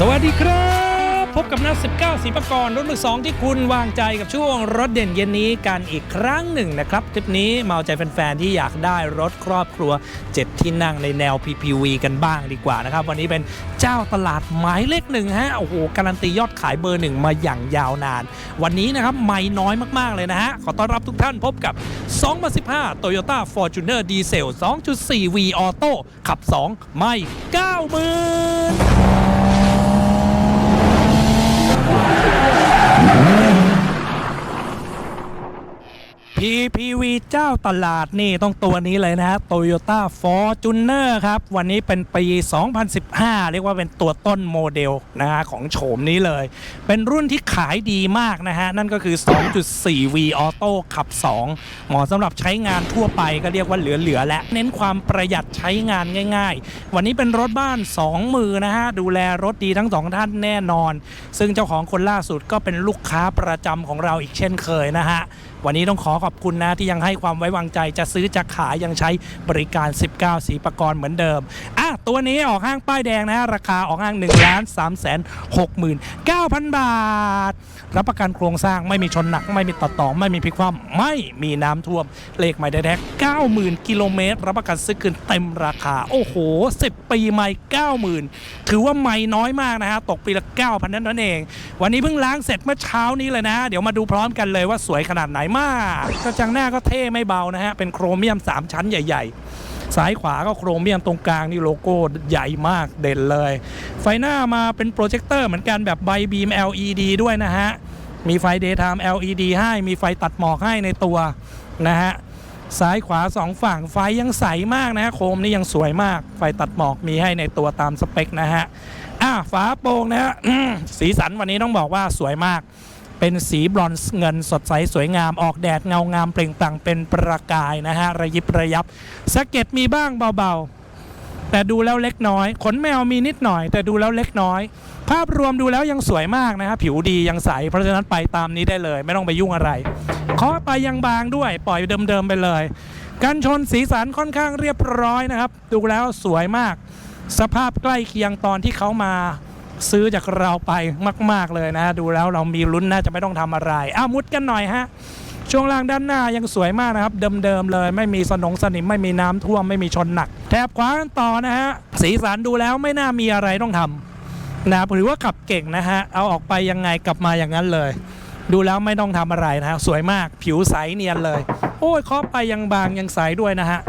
สวัสดีครับ พบกับนัด19สีประกรณ์รถมือสองที่คุณวางใจกับช่วงรถเด่นเย็นนี้กันอีกครั้งหนึ่งนะครับทริปนี้มาเอาใจแฟนๆ ที่อยากได้รถครอบครัว 7 ที่นั่งในแนว PPV กันบ้างดีกว่านะครับ วันนี้เป็นเจ้าตลาดหมายเลขหนึ่งฮะโอ้โหการันตียอดขายเบอร์หนึ่งมาอย่างยาวนาน วันนี้นะครับไม่น้อยมากๆเลยนะฮะขอต้อนรับทุกท่านพบกับ 2015 Toyota Fortuner Diesel 2.4 V Auto ขับ 2 ไม่ 90,000 PPV เจ้าตลาดนี่ต้องตัวนี้เลยนะฮะ Toyota Fortuner ครับ วันนี้เป็นปี 2015 เรียกว่าเป็นตัวต้นโมเดลนะฮะของโฉมนี้เลย เป็นรุ่นที่ขายดีมากนะฮะ นั่นก็คือ 2.4 V Auto ขับ 2 เหมาะสำหรับใช้งานทั่วไปก็เรียกว่าเหลือ ๆ และเน้นความประหยัดใช้งานง่าย ๆ วันนี้เป็นรถบ้าน 2 มือนะฮะ ดูแลรถดีทั้งสองท่านแน่นอน ซึ่งเจ้าของคนล่าสุดก็เป็นลูกค้าประจำของเราอีกเช่นเคยนะฮะ วันนี้ต้องขออบคุณนะที่ยังให้ความไว้วางใจจะซื้อจะขายยังใช้บริการ 19 สีประกรณ์เหมือนเดิมอะตัวนี้ออกห้างป้ายแดงนะ ราคาออกห้าง1ล้าน3แสน69,000บาท รับประกันโครงสร้างไม่มีชนหนัก ไม่มีตัดต่อไม่มีพลิกคว่ำไม่มีน้ำท่วม เลขหมายแท้ๆ90,000กิโลเมตร รับประกันซื้อคืนเต็มราคา โอ้โห10ปีไม่90,000ถือว่าไม่น้อยมากนะฮะตกปีละ9,000นั่นนั่นเอง วันนี้เพิ่งล้างเสร็จเมื่อเช้านี้เลยนะ เดี๋ยวมาดูพร้อมกันเลยว่าสวยขนาดไหนมากกระจังหน้าก็เท่ไม่เบานะฮะ เป็นโครเมียม 3 ชั้นใหญ่ ๆ ซ้ายขวาก็โครเมียมตรงกลางนี่โลโก้ใหญ่มากเด่นเลย ไฟหน้ามาเป็นโปรเจคเตอร์เหมือนกันแบบไบบีม LED ด้วยนะฮะ มีไฟ Daytime LED ให้มีไฟตัดหมอกให้ในตัวนะฮะซ้ายขวาสองฝั่งไฟยังใสมากนะฮะโคมนี่ยังสวยมาก ไฟตัดหมอกมีให้ในตัวตามสเปคนะฮะอะฝาโปร่งนะฮะสีสันวันนี้ต้องบอกว่าสวยมาก เป็นสีบรอนซ์เงินสดใสสวยงามออกแดดเงางามเปล่งปลั่งเป็นประกายนะฮะระยิบระยับสะเก็ดมีบ้างเบาๆ แต่ดูแล้วเล็กน้อย ขนแมวมีนิดหน่อย แต่ดูแล้วเล็กน้อย ภาพรวมดูแล้วยังสวยมากนะฮะผิวดียังใส เพราะฉะนั้นไปตามนี้ได้เลย ไม่ต้องไปยุ่งอะไรเคาะไปยังบางด้วย ปล่อยเดิมๆไปเลยกันชนสีสันค่อนข้างเรียบร้อยนะครับ ดูแล้วสวยมาก สภาพใกล้เคียงตอนที่เขามา ซื้อจากเราไปมาก ๆ เลยนะ ดูแล้วเรามีลุ้นน่าจะไม่ต้องทำอะไรอ้าวมุดกันหน่อยฮะ ช่วงล่างด้านหน้ายังสวยมากนะครับ เดิม ๆ เลย ไม่มีสนงสนิมไม่มีน้ำท่วมไม่มีชนหนัก แถบขวากันต่อนะฮะ สีสันดูแล้วไม่น่ามีอะไรต้องทำนะหรือว่าขับเก่งนะฮะ เอาออกไปยังไงกลับมาอย่างนั้นเลย ดูแล้วไม่ต้องทำอะไรนะฮะสวยมากผิวใสเนียนเลย อ้ยเคาะไปยังบางยังใสด้วยนะฮะ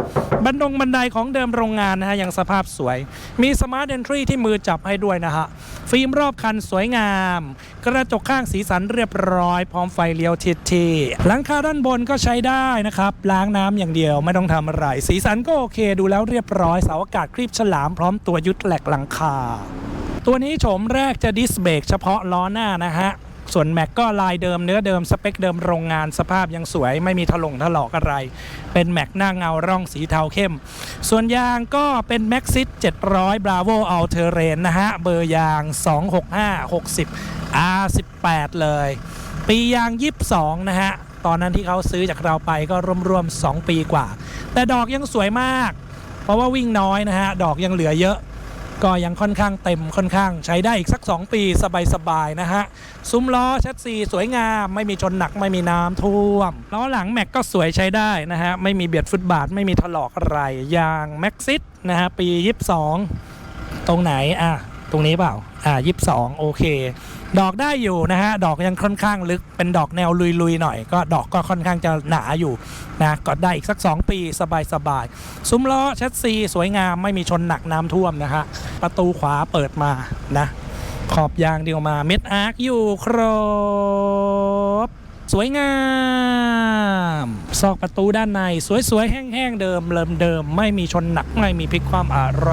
บันดงบันไดของเดิมโรงงานนะฮะยังสภาพสวย มีสมาร์ทเอนทรีที่มือจับให้ด้วยนะฮะ ฟิล์มรอบคันสวยงาม กระจกข้างสีสันเรียบร้อย พร้อมไฟเลี้ยวทิศทีหลังคาด้านบนก็ใช้ได้นะครับ ล้างน้ำอย่างเดียวไม่ต้องทำอะไร สีสันก็โอเค ดูแล้วเรียบร้อยเสาอากาศครีบฉลามพร้อมตัวยึดแหลกหลังคา ตัวนี้โฉมแรกจะดิสเบรกเฉพาะล้อหน้านะฮะ ส่วนแม็กก็ลายเดิมเนื้อเดิมสเปคเดิมโรงงานสภาพยังสวย ไม่มีถลงถลอกอะไร เป็นแม็กหน้าเงาร่องสีเทาเข้ม ส่วนยางก็เป็นแม็กซิส700 Bravo All Terrain นะฮะ เบอร์ยาง 265 60 R18 เลย ปียาง 22 นะฮะ ตอนนั้นที่เขาซื้อจากเราไปก็รวมๆ 2 ปีกว่า แต่ดอกยังสวยมาก เพราะว่าวิ่งน้อยนะฮะ ดอกยังเหลือเยอะ ก็ยังค่อนข้างเต็มค่อนข้างใช้ได้อีกสัก 2 ปีสบายๆนะฮะ ซุ้มล้อแชสซีสวยงาม ไม่มีชนหนักไม่มีน้ำท่วม ล้อหลังแม็กก็สวยใช้ได้นะฮะ ไม่มีเบียดฟุตบาท ไม่มีถลอกอะไรยางแม็กซิสนะฮะ ปี 22 ตรงไหนอะ ตรงนี้เปล่า อ่า22โอเค ดอกได้อยู่นะฮะ ดอกยังค่อนข้างลึก เป็นดอกแนวลุยๆหน่อย ก็ดอกก็ค่อนข้างจะหนาอยู่นะ ก็ได้อีกสัก 2 ปีสบายๆ ซุ้มล้อแชสซีสวยงามไม่มีชนหนักน้ำท่วมนะฮะ ประตูขวาเปิดมานะ ขอบยางเดียวมา เม็ดอาร์คอยู่ครบ สวยงามซอกประตูด้านใน สวยๆ แห้งๆ เดิมเริมเดิม ไม่มีชนหนักไม่มีพลิกความอะไร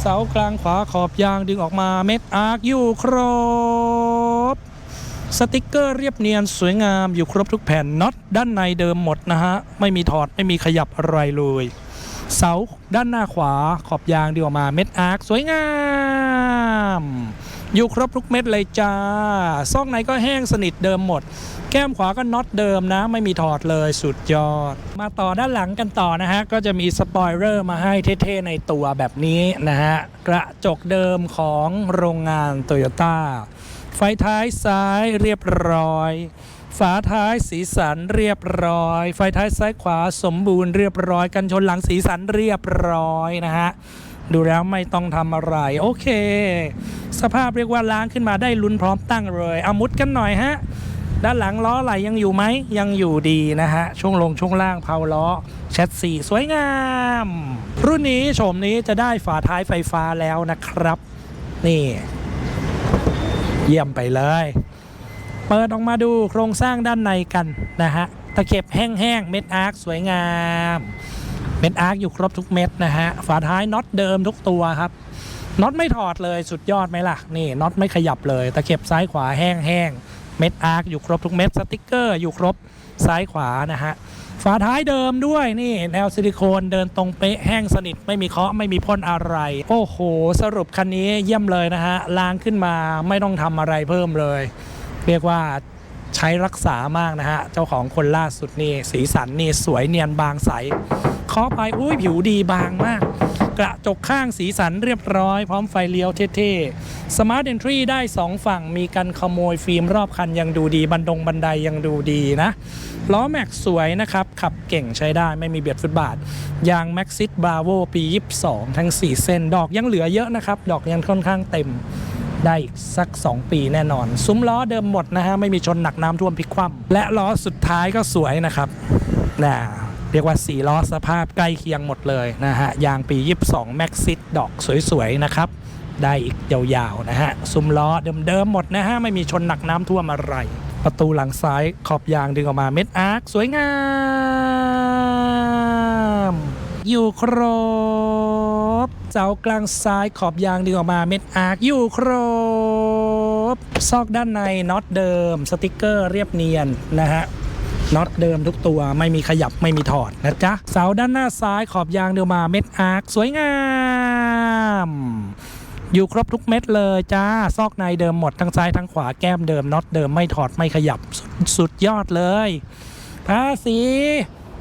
เสากลางขวาขอบยางดึงออกมาเม็ดอาร์คอยู่ครบ สติกเกอร์เรียบเนียนสวยงามอยู่ครบทุกแผ่นน็อตด้านในเดิมหมดนะฮะ ไม่มีถอดไม่มีขยับอะไรเลยเสาด้านหน้าขวาขอบยางดีออกมาเม็ดอาร์คสวยงาม อยู่ครบทุกเม็ดเลยจ้า ซอกในก็แห้งสนิทเดิมหมด แก้มขวาก็น็อตเดิมนะ ไม่มีถอดเลยสุดยอด มาต่อด้านหลังกันต่อนะฮะ ก็จะมีสปอยเลอร์มาให้เท่ๆในตัวแบบนี้นะฮะ กระจกเดิมของโรงงานโตโยต้าไฟท้ายซ้ายเรียบร้อย ฝาท้ายสีสันเรียบร้อย ไฟท้ายซ้ายขวาสมบูรณ์เรียบร้อย กันชนหลังสีสันเรียบร้อยนะฮะ ดูแล้วไม่ต้องทำอะไร โอเค สภาพเรียกว่าล้างขึ้นมาได้ลุ้นพร้อมตั้งเลยเอามุดกันหน่อยฮะ ด้านหลังล้อไหลยังอยู่ไหมยังอยู่ดีนะฮะ ช่วงลงช่วงล่างเพาล้อแชทสีสวยงาม รุ่นนี้โฉมนี้จะได้ฝาท้ายไฟฟ้าแล้วนะครับ นี่ เยี่ยมไปเลย เปิดออกมาดูโครงสร้างด้านในกันนะฮะตะเข็บแห้งๆเม็ดอาร์คสวยงาม ม็ดอาร์คอยู่ครบทุกเม็ดนะฮะ ฝาท้ายน็อตเดิมทุกตัวครับ น็อตไม่ถอดเลยสุดยอดไหมล่ะ นี่น็อตไม่ขยับเลย ตะเข็บซ้ายขวาแห้งๆเม็ดอาร์คอยู่ครบทุกเม็ด สติกเกอร์อยู่ครบซ้ายขวานะฮะ ฝาท้ายเดิมด้วยนี่ แนวซิลิโคนเดินตรงเป๊ะแห้งสนิท ไม่มีเคาะไม่มีพ่นอะไร โอ้โห สรุปคันนี้เยี่ยมเลยนะฮะล้างขึ้นมาไม่ต้องทำอะไรเพิ่มเลย เรียกว่าใช้รักษามากนะฮะ เจ้าของคนล่าสุดนี่สีสันนี่สวยเนียนบางใส เคาะไปอุ้ยผิวดีบางมาก กระจกข้างสีสันเรียบร้อยพร้อมไฟเลี้ยวเท่ๆ Smart Entry ได้ 2 ฝั่งมีกันขโมยฟิล์มรอบคันยังดูดี บันดงบันไดยังดูดีนะ ล้อแม็กสวยนะครับ ขับเก่งใช้ได้ไม่มีเบียดฟุตบาท ยาง Maxit Bravo ปี 22 ทั้ง 4 เส้น ดอกยังเหลือเยอะนะครับ ดอกยังค่อนข้างเต็มได้อีกสัก 2 ปีแน่นอน ซุ้มล้อเดิมหมดนะฮะ ไม่มีชนหนักน้ำท่วมพลิกคว่ำและล้อสุดท้ายก็สวยนะครับนะ เรียกว่า4ล้อสภาพใกล้เคียงหมดเลยนะฮะ ยางปี 22 Maxit ดอกสวยๆ นะครับ ได้อีกยาวๆ นะฮะ ซุ้มล้อเดิมๆ หมดนะฮะ ไม่มีชนหนักน้ำท่วมอะไร ประตูหลังซ้ายขอบยางดึงออกมาเม็ดอาร์คสวยงาม อยู่ครบ เสากลางซ้ายขอบยางดึงออกมาเม็ดอาร์คอยู่ครบ ซอกด้านในน็อตเดิม สติกเกอร์เรียบเนียนนะฮะ น็อตเดิมทุกตัวไม่มีขยับไม่มีถอดนะจ๊ะ เสาด้านหน้าซ้ายขอบยางเดียวมาเม็ดอาร์คสวยงามอยู่ครบทุกเม็ดเลยจ้า ซอกในเดิมหมดทั้งซ้ายทั้งขวาแก้มเดิมน็อตเดิมไม่ถอดไม่ขยับสุดสุดยอดเลยภาษี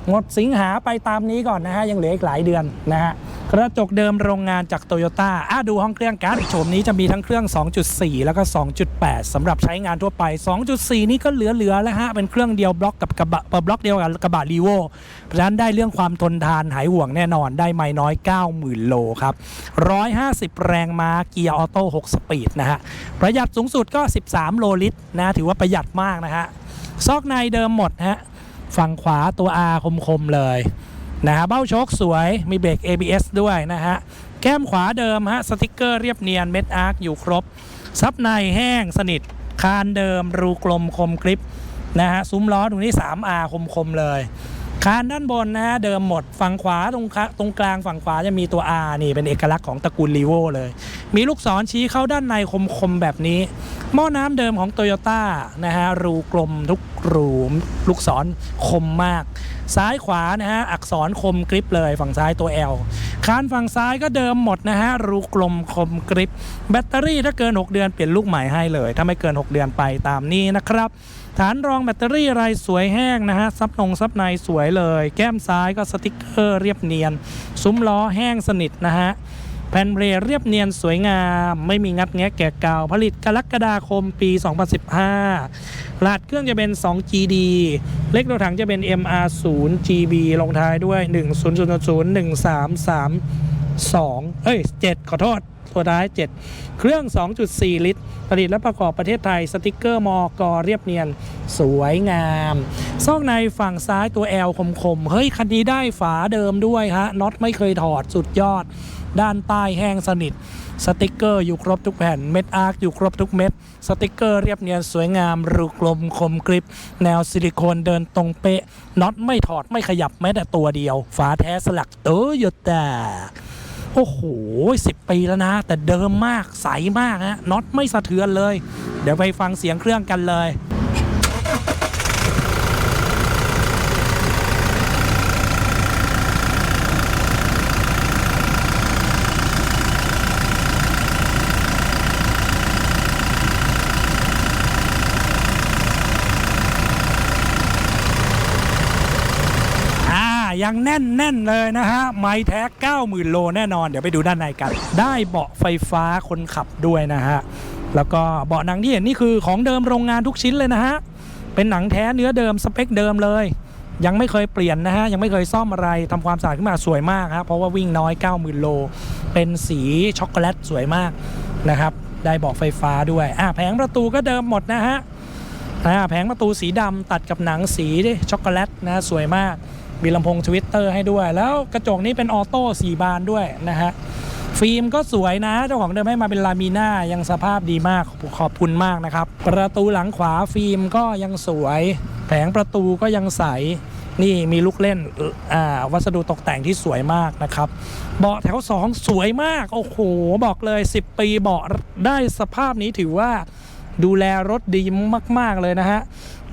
หมดสิงหาไปตามนี้ก่อนนะฮะ ยังเหลืออีกหลายเดือนนะฮะ กระจกเดิมโรงงานจากโตโยต้าอะดูห้องเครื่องกันโฉมนี้จะมีทั้งเครื่อง 2.4 แล้วก็ 2.8สำหรับใช้งานทั่วไป 2.4 นี่ก็เหลือๆแล้วฮะ เป็นเครื่องเดียวบล็อกกับกระบะเอ่อบล็อกเดียวกับกระบะรีโวเพราะฉะนั้นได้เรื่องความทนทานหายห่วงแน่นอนได้ไม่น้อย 90,000 โลครับ 150 แรงม้าเกียร์ออโต้6สปีดนะฮะ ประหยัดสูงสุดก็ 13 โลลิตรนะถือว่าประหยัดมากนะฮะซอกในเดิมหมดฮะฝั่งขวาตัว R คมๆเลย นะฮะเบ้าโชคสวยมีเบรก ABS ด้วยนะฮะแก้มขวาเดิมฮะสติกเกอร์เรียบเนียนเม็ดอาร์คอยู่ครบ ซับในแห้งสนิท คานเดิม รูกลมคมกริปนะฮะซุ้มล้อตรงนี้ 3R คมๆเลย คานด้านบนนะฮะเดิมหมดฝั่งขวาตรงตรงกลางฝั่งขวาจะมีตัว R นี่เป็นเอกลักษณ์ของตระกูลลีโวเลย มีลูกศรชี้เข้าด้านในคมๆแบบนี้ หม้อน้ำเดิมของโตโยต้านะฮะรูกลมทุกรูลูกศรคมมาก ซ้ายขวานะฮะอักษรคมกริปเลยฝั่งซ้ายตัว L คานฝั่งซ้ายก็เดิมหมดนะฮะรูกลมคมกริป แบตเตอรี่ถ้าเกิน 6 เดือนเปลี่ยนลูกใหม่ให้เลย ถ้าไม่เกิน 6 เดือนไปตามนี้นะครับ ฐานรองแบตเตอรี่ไรสวยแห้งนะฮะซับนงซับในสวยเลย แก้มซ้ายก็สติกเกอร์เรียบเนียน ซุ้มล้อแห้งสนิทนะฮะ แผ่นเบรเรียบเนียนสวยงาม ไม่มีงัดแงะแกะกาวผลิตกรกฎาคมปี 2015 รหัสเครื่องจะเป็น 2GD เลขตัวถังจะเป็น MR0 GB ลงท้ายด้วย 1000 1332 เอ้ย 7 ขอโทษ ตัวท้าย 7 เครื่อง 2.4 ลิตร ผลิตและประกอบประเทศไทย สติกเกอร์มอกอเรียบเนียน สวยงามซอกในฝั่งซ้ายตัว L คมๆ เฮ้ย คันนี้ได้ฝาเดิมด้วยฮะน็อตไม่เคยถอดสุดยอด ด้านใต้แห้งสนิท สติกเกอร์อยู่ครบทุกแผ่น เม็ดอาร์คอยู่ครบทุกเม็ด สติกเกอร์เรียบเนียนสวยงามรูกลมคมกริปแนวซิลิโคนเดินตรงเป๊ะ น็อตไม่ถอดไม่ขยับแม้แต่ตัวเดียว ฝาแท้สลักโตโยต้าโอ้โหสิบปีแล้วนะ แต่เดิมมากใสมากฮะน็อตไม่สะเทือนเลย เดี๋ยวไปฟังเสียงเครื่องกันเลย ยังแน่นแน่นๆเลยนะฮะ ไม้แท้ 90,000 โลแน่นอน เดี๋ยวไปดูด้านในกัน ได้เบาะไฟฟ้าคนขับด้วยนะฮะ แล้วก็เบาะหนังที่เห็นนี่คือของเดิมโรงงานทุกชิ้นเลยนะฮะ เป็นหนังแท้เนื้อเดิมสเปคเดิมเลย ยังไม่เคยเปลี่ยนนะฮะ ยังไม่เคยซ่อมอะไรทำความสะอาดขึ้นมาสวยมากครับเพราะว่าวิ่งน้อย 90,000 โล เป็นสีช็อกโกแลตสวยมากนะครับ ได้เบาะไฟฟ้าด้วยอะแผงประตูก็เดิมหมดนะฮะแผงประตูสีดำตัดกับหนังสีช็อกโกแลตนะสวยมาก มีลำโพงทวิตเตอร์ให้ด้วย แล้วกระจกนี้เป็นออโต้สีบานด้วยนะฮะฟิล์มก็สวยนะเจ้าของเดิมให้มาเป็นลามิน่ายังสภาพดีมากขอบคุณมากนะครับ ประตูหลังขวาฟิล์มก็ยังสวย แผงประตูก็ยังใสนี่มีลูกเล่นอ่าวัสดุตกแต่งที่สวยมากนะครับ เบาะแถว 2 สวยมาก โอ้โห บอกเลย 10 ปีเบาะได้สภาพนี้ถือว่าดูแลรถดีมาก ๆ เลยนะฮะ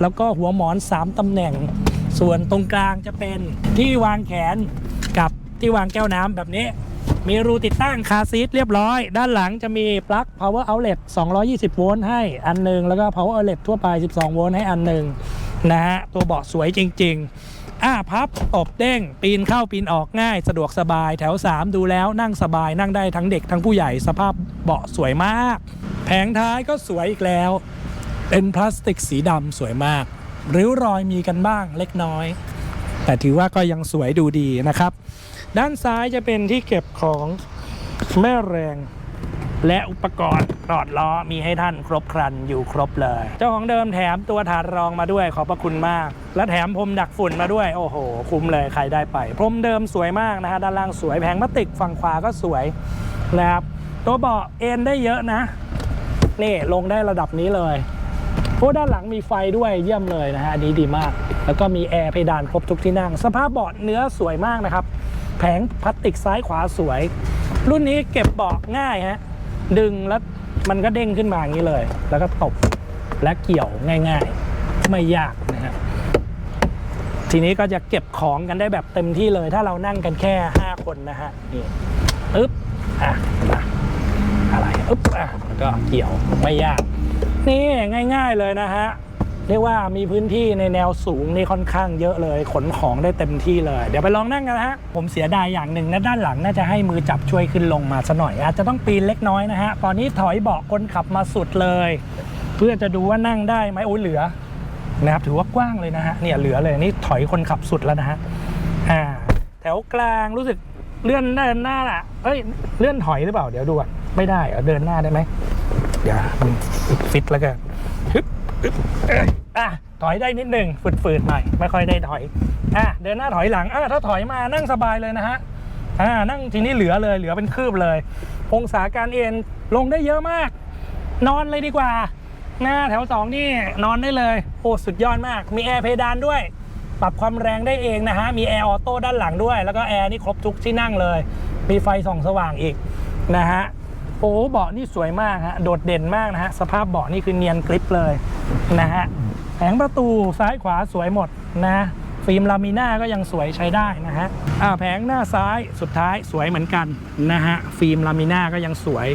แล้วก็หัวหมอน 3ตำแหน่ง ส่วนตรงกลางจะเป็นที่วางแขนกับที่วางแก้วน้ำแบบนี้ มีรูติดตั้งคาซีทเรียบร้อย ด้านหลังจะมีปลั๊ก power outlet 220 โวลต์ให้อันหนึ่งแล้วก็ power outlet ทั่วไป 12 โวลต์ให้อันหนึ่งนะฮะ ตัวเบาะสวยจริง ๆอ่าพับตบเด้ง ปีนเข้าปีนออกง่าย สะดวกสบายแถว 3 ดูแล้วนั่งสบายนั่งได้ทั้งเด็กทั้งผู้ใหญ่สภาพเบาะสวยมาก แผงท้ายก็สวยอีกแล้ว เป็นพลาสติกสีดำสวยมาก ริ้วรอยมีกันบ้างเล็กน้อย แต่ถือว่าก็ยังสวยดูดีนะครับ ด้านซ้ายจะเป็นที่เก็บของแม่แรง และอุปกรณ์ตอดล้อมีให้ท่านครบครันอยู่ครบเลย เจ้าของเดิมแถมตัวถาดรองมาด้วยขอบพระคุณมาก และแถมพรมดักฝุ่นมาด้วย โอ้โห คุ้มเลยใครได้ไป พรมเดิมสวยมากนะฮะด้านล่างสวยแผงพลาสติกฝั่งขวาก็สวยนะครับตัวเบาะเอ็นได้เยอะนะ นี่ลงได้ระดับนี้เลย เพราะด้านหลังมีไฟด้วยเยี่ยมเลยนะฮะอันนี้ดีมาก แล้วก็มีแอร์เพดานครบทุกที่นั่ง สภาพเบาะเนื้อสวยมากนะครับ แผงพลาสติกซ้ายขวาสวย รุ่นนี้เก็บเบาะง่ายฮะดึงแล้วมันก็เด้งขึ้นมาอย่างนี้เลย แล้วก็ตบและเกี่ยวง่าย ๆ ไม่ยากนะฮะทีนี้ก็จะเก็บของกันได้แบบเต็มที่เลย ถ้าเรานั่งกันแค่ 5 คนนะฮะนี่อึ๊บอะอะไรอึ๊บอะแล้วก็เกี่ยวไม่ยาก นี่ง่ายๆเลยนะฮะ เรียกว่ามีพื้นที่ในแนวสูงนี่ค่อนข้างเยอะเลย ขนของได้เต็มที่เลย เดี๋ยวไปลองนั่งกันนะฮะ ผมเสียดายอย่างหนึ่งนะด้านหลังน่าจะให้มือจับช่วยขึ้นลงมาซะหน่อย อาจจะต้องปีนเล็กน้อยนะฮะ ตอนนี้ถอยเบาะคนขับมาสุดเลย เพื่อจะดูว่านั่งได้ไหมโอ้ยเหลือนะครับถือว่ากว้างเลยนะฮะเนี่ยเหลือเลยนี่ถอยคนขับสุดแล้วนะฮะอ่าแถวกลางรู้สึกเลื่อนเดินหน้าล่ะเอ้ยเลื่อนถอยหรือเปล่าเดี๋ยวดูก่อนไม่ได้เดินหน้าได้ไหม เดี๋ยวมันฟิตแล้วกันฮึบอะถอยได้นิดหนึ่งฝืดๆหน่อยไม่ค่อยได้ถอยอะเดินหน้าถอยหลังอะถ้าถอยมานั่งสบายเลยนะฮะอ่านั่งทีนี้เหลือเลยเหลือเป็นคืบเลยองศาการเอ็นลงได้เยอะมาก นอนเลยดีกว่าหน้าแถวสองนี่นอนได้เลยโอ้สุดยอดมาก มีแอร์เพดานด้วย ปรับความแรงได้เองนะฮะ มีแอร์ออโต้ด้านหลังด้วย แล้วก็แอร์นี่ครบทุกที่นั่งเลย มีไฟส่องสว่างอีกนะฮะ โอ้เบาะนี่สวยมากฮะโดดเด่นมากนะฮะสภาพเบาะนี่คือเนียนกริปเลยนะฮะแผงประตูซ้ายขวาสวยหมดนะฟิล์มลามิน่าก็ยังสวยใช้ได้นะฮะอ่าแผงหน้าซ้ายสุดท้ายสวยเหมือนกันนะฮะฟิล์มลามิน่าก็ยังสวย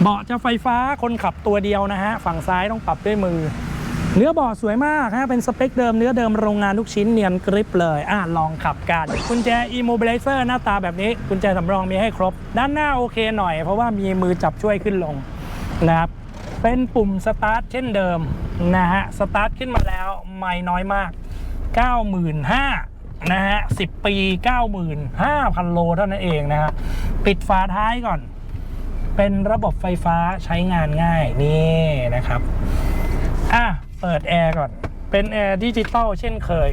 เบาะจะไฟฟ้าคนขับตัวเดียวนะฮะฝั่งซ้ายต้องปรับด้วยมือ เนื้อบาะสวยมากฮะเป็นสเปคเดิมเนื้อเดิมโรงงานทุกชิ้นเนียนกริปเลย อะลองขับกันกุญแจ immobilizer หน้าตาแบบนี้กุญแจสำรองมีให้ครบ ด้านหน้าโอเคหน่อยเพราะว่ามีมือจับช่วยขึ้นลงนะครับเป็นปุ่มสตาร์ทเช่นเดิมนะฮะสตาร์ทขึ้นมาแล้วไม่น้อยมาก 95,000นะฮะ10 ปี 95,000 โลเท่านั้นเองนะฮะปิดฝาท้ายก่อน เป็นระบบไฟฟ้าใช้งานง่ายนี่นะครับอะ เปิดแอร์ก่อน เป็นแอร์ดิจิตอลเช่นเคย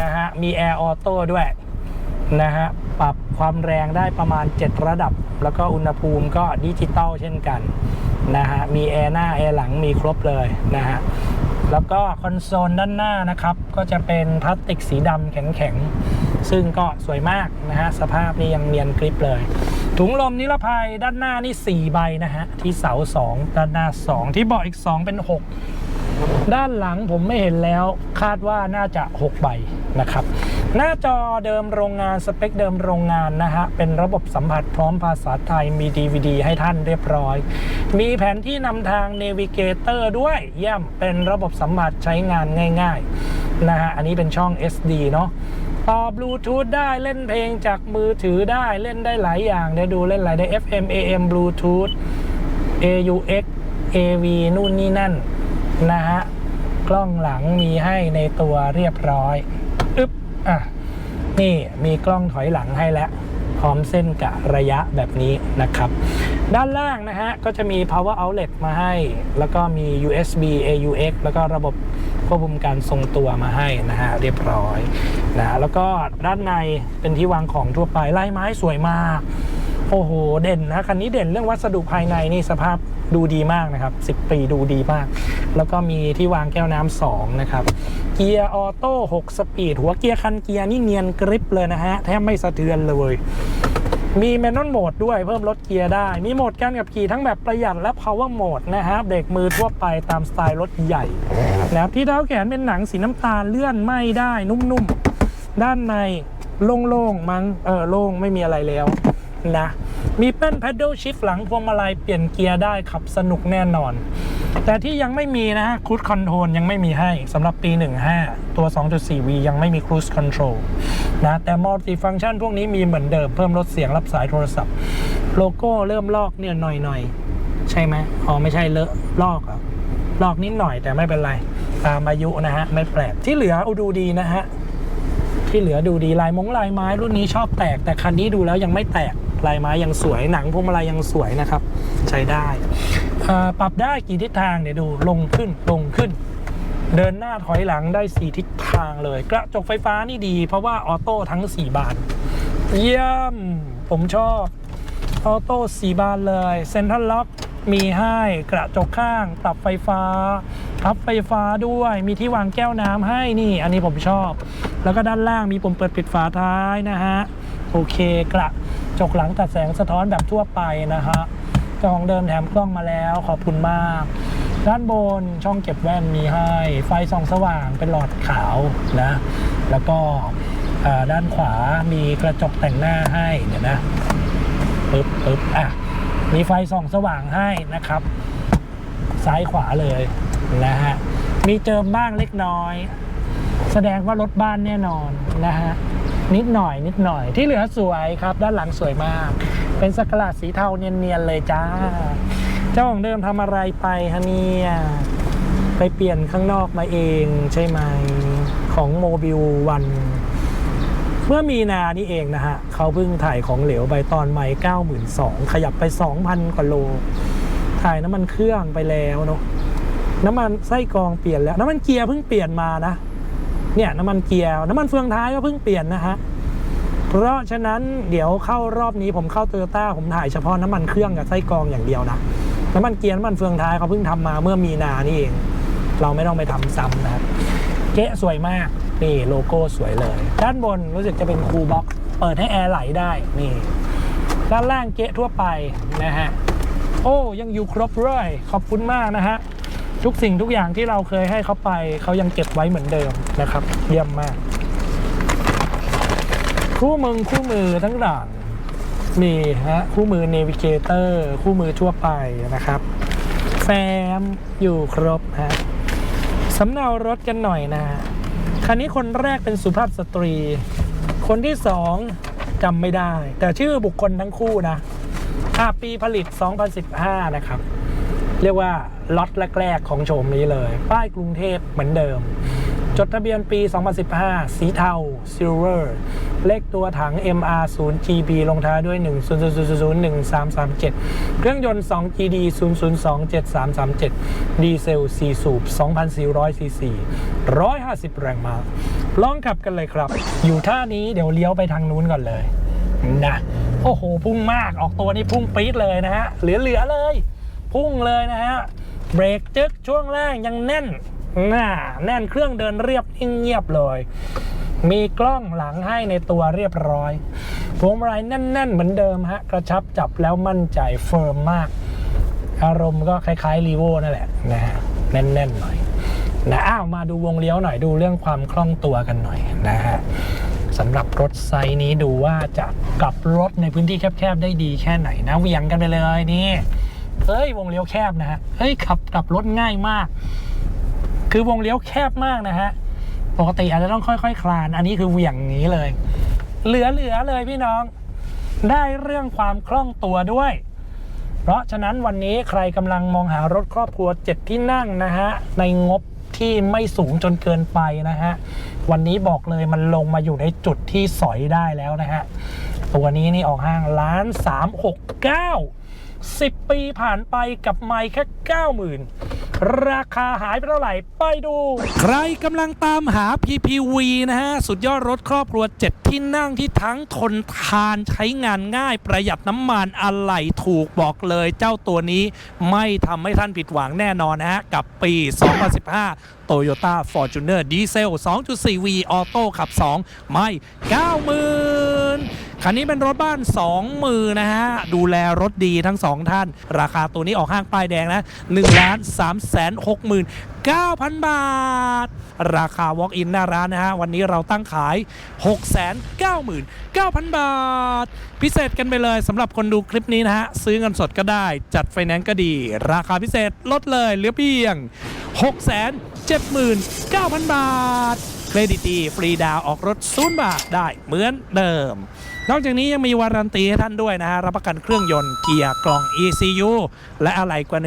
นะฮะ มีแอร์ออโต้ด้วยนะฮะ ปรับความแรงได้ประมาณ 7 ระดับ แล้วก็อุณหภูมิก็ดิจิตอลเช่นกันนะฮะ มีแอร์หน้าแอร์หลังมีครบเลยนะฮะ แล้วก็คอนโซลด้านหน้านะครับ ก็จะเป็นพลาสติกสีดำแข็งๆ ซึ่งก็สวยมากนะฮะ สภาพนี่ยังเนียนกริปเลย ถุงลมนิรภัยด้านหน้านี่ 4 ใบนะฮะ ที่เสา 2 ด้านหน้า 2 ที่เบาะอีก 2 เป็น 6 ด้านหลังผมไม่เห็นแล้วคาดว่าน่าจะ 6 ใบนะครับ หน้าจอเดิมโรงงานสเปคเดิมโรงงานนะฮะ เป็นระบบสัมผัสพร้อมภาษาไทยมี DVD ให้ท่านเรียบร้อย มีแผนที่นำทาง Navigator ด้วยเยี่ยมเป็นระบบสัมผัสใช้งานง่ายๆนะฮะ อันนี้เป็นช่อง SD เนาะต่อบลูทูธได้เล่นเพลงจากมือถือได้เล่นได้หลายอย่างเดี๋ยวดูเล่นหลายได้ FM AM Bluetooth AUX AV นู่นนี่นั่น นะฮะ กล้องหลังมีให้ในตัวเรียบร้อยอึ๊บอะนี่มีกล้องถอยหลังให้แล้วพร้อมเส้นกะระยะแบบนี้นะครับ ด้านล่างนะฮะ ก็จะมี power outlet มาให้ แล้วก็มี USB AUX แล้วก็ระบบควบคุมการทรงตัวมาให้นะฮะ เรียบร้อยนะแล้วก็ด้านในเป็นที่วางของทั่วไปลายไม้สวยมาก โอ้โห เด่นนะคันนี้เด่นเรื่องวัสดุภายในนี่สภาพดูดีมากนะครับ 10 ปีดูดีมาก แล้วก็มีที่วางแก้วน้ำสองนะครับ เกียร์ออโต้ 6 สปีด หัวเกียร์คันเกียร์นี่เนียนกริปเลยนะฮะ แทบไม่สะเทือนเลย มีแมนนวลโหมดด้วยเพิ่มลดเกียร์ได้ มีโหมดการขับขี่ทั้งแบบประหยัดและ power mode นะฮะเบรกมือทั่วไปตามสไตล์รถใหญ่นะครับที่เท้าแขนเป็นหนังสีน้ำตาลเลื่อนไม่ได้นุ่มๆด้านในโล่งๆมั้งเออโล่งไม่มีอะไรแล้วนะ มีเป็น pedal shift หลังพวงมาลัยเปลี่ยนเกียร์ได้ขับสนุกแน่นอน แต่ที่ยังไม่มีนะฮะ cruise control ยังไม่มีให้สำหรับปี 15 ตัว 2.4V ยังไม่มี cruise control นะแต่ multi function พวกนี้มีเหมือนเดิมเพิ่มลดเสียงรับสายโทรศัพท์ โลโก้เริ่มลอกเนี่ยหน่อยๆ ใช่ไหมอ๋อไม่ใช่เลอะลอกอะลอกนิดหน่อยแต่ไม่เป็นไรตามอายุนะฮะ ไม่แปลกที่เหลือเอาดูดีนะฮะ ที่เหลือดูดีลายมงลายไม้รุ่นนี้ชอบแตกแต่คันนี้ดูแล้วยังไม่แตก ลายไม้ยังสวยหนังพวงมาลัยยังสวยนะครับ ใช้ได้ปรับได้กี่ทิศทางเดี๋ยวดูลงขึ้นลงขึ้น เดินหน้าถอยหลังได้4ทิศทางเลย กระจกไฟฟ้านี่ดี เพราะว่าออโต้ทั้ง 4 บานเยี่ยม ผมชอบออโต้4บานเลยเซ็นทรัลล็อกมีให้กระจกข้างปรับไฟฟ้าพับไฟฟ้าด้วยมีที่วางแก้วน้ำให้นี่ อันนี้ผมชอบ แล้วก็ด้านล่างมีปุ่มเปิดปิดฝาท้ายนะฮะ โอเคกระ จกหลังตัดแสงสะท้อนแบบทั่วไปนะฮะเจ้าของเดิมแถมกล้องมาแล้วขอบคุณมาก ด้านบนช่องเก็บแว่นมีให้ ไฟส่องสว่างเป็นหลอดขาวนะ แล้วก็ด้านขวามีกระจกแต่งหน้าให้เดี๋ยวนะปึ๊บปึ๊บอะมีไฟส่องสว่างให้นะครับ ซ้ายขวาเลยนะฮะมีเจิมบ้างเล็กน้อย แสดงว่ารถบ้านแน่นอนนะฮะ นิดหน่อยนิดหน่อยที่เหลือสวยครับ ด้านหลังสวยมาก เป็นสกกลาดสีเทาเนียนๆเลยจ้า เจ้าของเดิมทำอะไรไปฮะเนี่ยไปเปลี่ยนข้างนอกมาเองใช่ไหมของโมบิลวันเมื่อมีนานี่เองนะฮะเขาเพิ่งถ่ายของเหลวไปตอนใหม่92,000 ขยับไป 2,000 กว่าโล ถ่ายน้ำมันเครื่องไปแล้วเนาะน้ำมันไส้กรองเปลี่ยนแล้ว น้ำมันเกียร์เพิ่งเปลี่ยนมานะ เนี่ยน้ำมันเกียร์น้ำมันเฟืองท้ายก็เพิ่งเปลี่ยนนะฮะเพราะฉะนั้นเดี๋ยวเข้ารอบนี้ผมเข้าโตโยต้าผมถ่ายเฉพาะน้ำมันเครื่องกับไส้กรองอย่างเดียวนะน้ำมันเกียร์น้ำมันเฟืองท้ายเขาเพิ่งทำมาเมื่อมีนานี่เองเราไม่ต้องไปทำซ้ำนะครับเก๊ะสวยมากนี่โลโก้สวยเลย ด้านบนรู้สึกจะเป็นคูลบ็อกซ์เปิดให้แอร์ไหลได้นี่ด้านล่างเก๊ะทั่วไปนะฮะโอ้ยังอยู่ครบเลยขอบคุณมากนะฮะ ทุกสิ่งทุกอย่างที่เราเคยให้เขาไปเขายังเก็บไว้เหมือนเดิมนะครับ เยี่ยมมาก คู่มือคู่มือทั้งหลังมีฮะคู่มือเนวิเกเตอร์คู่มือทั่วไปนะครับ แฟมอยู่ครบฮะสำเนารถกันหน่อยนะฮะคันนี้คนแรกเป็นสุภาพสตรี คนที่สองจำไม่ได้ แต่ชื่อบุคคลทั้งคู่นะอ่าปีผลิต 2015 นะครับ เรียกว่าล็อตแรก ๆ ของโฉมนี้เลย ป้ายกรุงเทพเหมือนเดิม จดทะเบียนปี 2015 สีเทา Silver เลขตัวถัง MR 0 GB ลงท้ายด้วย 1 0 0 0 0 1 3 3 7 เครื่องยนต์ 2 GD 0 0 2 7 3 3 7 ดีเซล 4 สูบ 2,400 ซีซี 150 แรงม้าลองขับกันเลยครับ อยู่ท่านี้เดี๋ยวเลี้ยวไปทางนู้นก่อนเลยนะ โอ้โห พุ่งมากออกตัวนี่พุ่งปี๊ดเลยนะฮะ เหลือ ๆ เลย พุ่งเลยนะฮะเบรกจึ๊กช่วงแรกยังแน่นน่าแน่นเครื่องเดินเรียบเงียบเลย มีกล้องหลังให้ในตัวเรียบร้อยพวงมาลัยแน่น ๆ เหมือนเดิมฮะกระชับจับแล้วมั่นใจเฟิร์มมาก อารมณ์ก็คล้ายๆรีโวนั่นแหละนะฮะแน่นๆหน่อยนะอ้าวมาดูวงเลี้ยวหน่อยดูเรื่องความคล่องตัวกันหน่อยนะฮะสำหรับรถไซส์นี้ดูว่าจะกลับรถในพื้นที่แคบๆได้ดีแค่ไหนนะเวียงกันไปเลยนี่ เฮ้ยวงเลี้ยวแคบนะฮะเฮ้ยขับกลับรถง่ายมาก คือวงเลี้ยวแคบมากนะฮะปกติอาจจะต้องค่อยๆคลาน อันนี้คือเหวี่ยงอย่างนี้เลย เหลือๆเลยพี่น้อง ได้เรื่องความคล่องตัวด้วย เพราะฉะนั้นวันนี้ใครกำลังมองหารถครอบครัวเจ็ดที่นั่งนะฮะในงบที่ไม่สูงจนเกินไปนะฮะ วันนี้บอกเลยมันลงมาอยู่ในจุดที่สอยได้แล้วนะฮะ ตัวนี้นี่ออกห้างล้านสามหกเก้า สิบปีผ่านไปกับไม่แค่เก้าหมื่นราคาหายไปเท่าไหร่ ไปดู ใครกำลังตามหา PPV นะฮะ สุดยอดรถครอบครัว 7 ที่นั่งที่ทั้งทนทานใช้งานง่ายประหยัดน้ำมันอะไหล่ถูกบอกเลยเจ้าตัวนี้ไม่ทำให้ท่านผิดหวังแน่นอนนะฮะ กับปี 2015 Toyota Fortuner Diesel 2.4V ออโต้ขับ 2 ไม่ 90,000 คันนี้เป็นรถบ้าน 2 มือนะฮะ ดูแลรถดีทั้ง 2 ท่าน ราคาตัวนี้ออกห้างป้ายแดงนะ1ล้าน3แสน6หมื่น9,000บาท ราคา Walk in หน้าร้านนะฮะ วันนี้เราตั้งขาย 699,000 บาท พิเศษกันไปเลยสำหรับคนดูคลิปนี้นะฮะ ซื้อเงินสดก็ได้ จัดไฟแนนซ์ก็ดี ราคาพิเศษลดเลยเหลือเพียง 679,000 บาท เครดิตดีฟรีดาวออกรถศูนย์บาทได้เหมือนเดิม นอกจากนี้ยังมีวารันตีให้ท่านด้วยนะฮะรับประกันเครื่องยนต์เกียร์กล่อง ECU และอะไหล่กว่า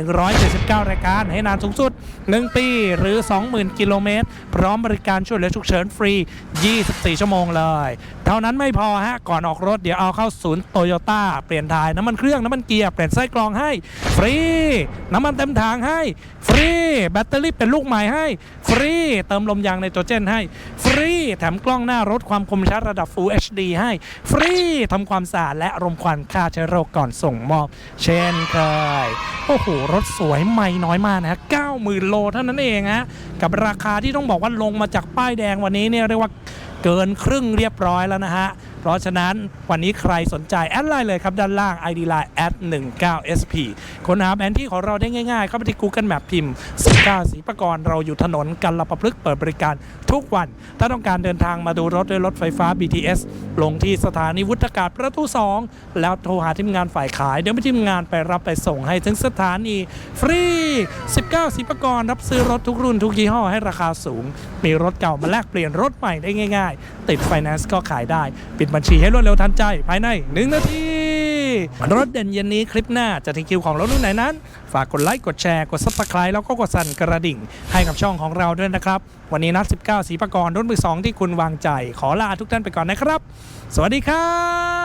179 รายการ ให้นานสูงสุด 1 ปีหรือ 20,000 กิโลเมตร พร้อมบริการช่วยเหลือฉุกเฉินฟรี 24 ชั่วโมงเลย เท่านั้นไม่พอฮะ ก่อนออกรถเดี๋ยวเอาเข้าศูนย์โตโยต้าเปลี่ยนถ่ายน้ำมันเครื่องน้ำมันเกียร์เปลี่ยนไส้กรองให้ ฟรี น้ำมันเต็มถังให้ ฟรี แบตเตอรี่เป็นลูกใหม่ให้ ฟรี เติมลมยางในตัวเจนให้ ฟรี แถมกล้องหน้ารถความคมชัดระดับ Full HD ให้ ฟรีทำความสะอาดและรมควันฆ่าเชื้อโรคก่อนส่งมอบ เช่นเคยโอ้โหรถสวยไม่น้อยมากนะฮะ90,000โลเท่านั้นเองฮะกับราคาที่ต้องบอกว่าลงมาจากป้ายแดงวันนี้เนี่ยเรียกว่า เกินครึ่งเรียบร้อยแล้วนะฮะ เพราะฉะนั้นวันนี้ใครสนใจแอดไลน์เลยครับ ด้านล่าง ID Line แอด19 SP ค้นหาแผนที่ของเราได้ง่ายๆ เข้าไปที่ Google Map พิมพ์19สีประกรณ์เราอยู่ถนนกันละประพฤกษ์เปิดบริการทุกวัน ถ้าต้องการเดินทางมาดูรถด้วยรถไฟฟ้า BTS ลงที่สถานีวุฒากาศประตู 2 แล้วโทรหาทีมงานฝ่ายขาย เดี๋ยวทีมงานไปรับไปส่งให้ถึงสถานีฟรี 19สีประกรณ์รับซื้อรถทุกรุ่นทุกยี่ห้อให้ราคาสูง มีรถเก่ามาแลกเปลี่ยนรถใหม่ได้ง่าย ๆ ติดไฟแนนซ์ก็ขายได้ปิดบัญชีให้รวดเร็วทันใจภายใน 1 นาทีรถเด่นเย็นนี้คลิปหน้าจะถึงคิวของรถรุ่นไหนนั้น ฝากกดไลค์กดแชร์กดซับสไคร b e แล้วก็กดสั่นกระดิ่ง ให้กับช่องของเราด้วยนะครับ วันนี้นัด 19สีประกรณ์รุ่นมือ2ที่คุณวางใจ ขอลาทุกท่านไปก่อนนะครับ สวัสดีครับ